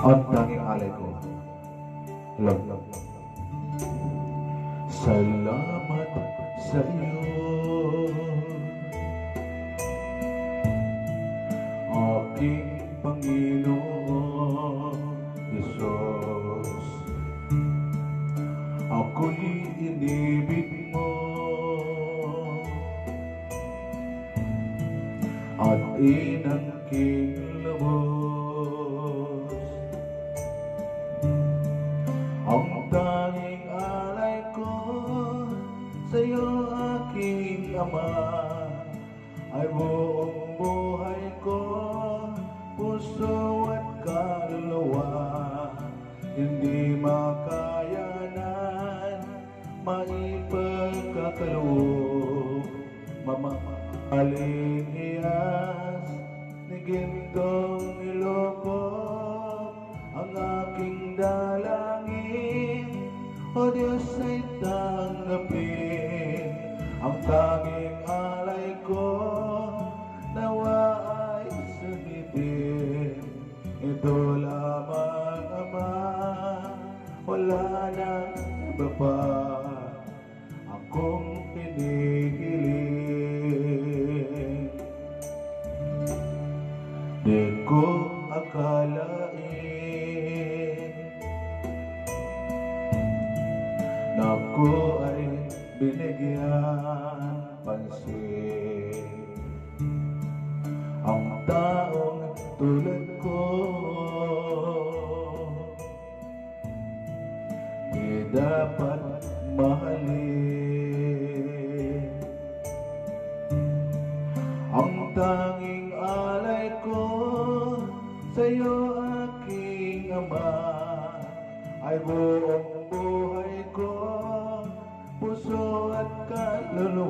Ang tanging alay ko. Love, love, love. Salamat sa iyo. Aking Panginoon Jesus. Ako'y inibig mo at inangking lubos. Ay buong buhay ko, puso at kaluluwa, hindi makayanan, maipagkakaloob, mamahaling iyas, ni gintong niloko, ang aking dalangin, o Diyos ay tanggapin, ang tanging ako ay binigyan pansin. Ang taong tulad ko di dapat mahalin.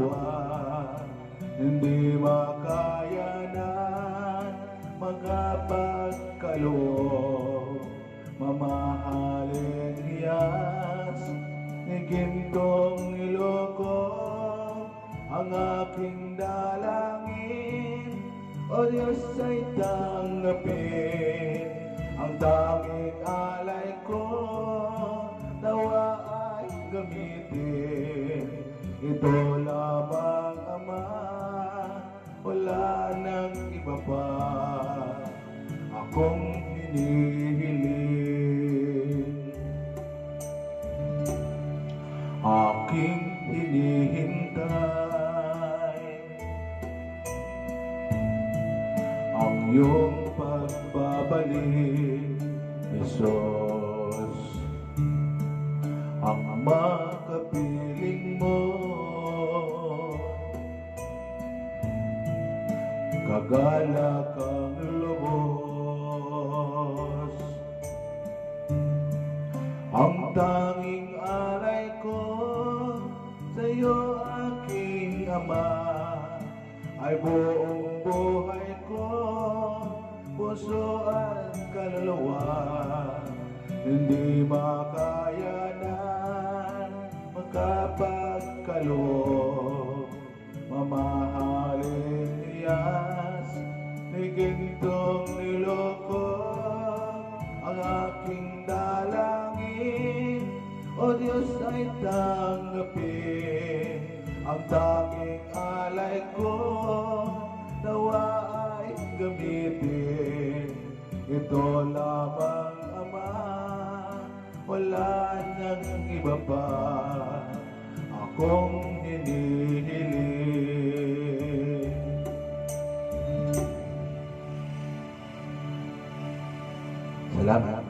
Kaluluwa, hindi makayanan magkapagkaloob, mamahalin hiyas, ni gintong niloko, ang aking dalangin, o Diyos ay tanggapin, ang tanging alay ko, nawa ay gamitin, ito hinihiling. Aking hinihintay ang iyong pagbabalik, Jesus. Ang makapiling mo, kagalak ang iyo aking Ama. Ay buong buhay ko, puso at kaluluwa, hindi makayanan magkapagkaloob, mamahalin iyas, ni gintong niloko, ang aking dalangin, o Diyos ay tanggapin, ang tanging alay ko, nawa ay gamitin, ito lamang Ama, wala nang iba pa, akong hinihiling. Salamat.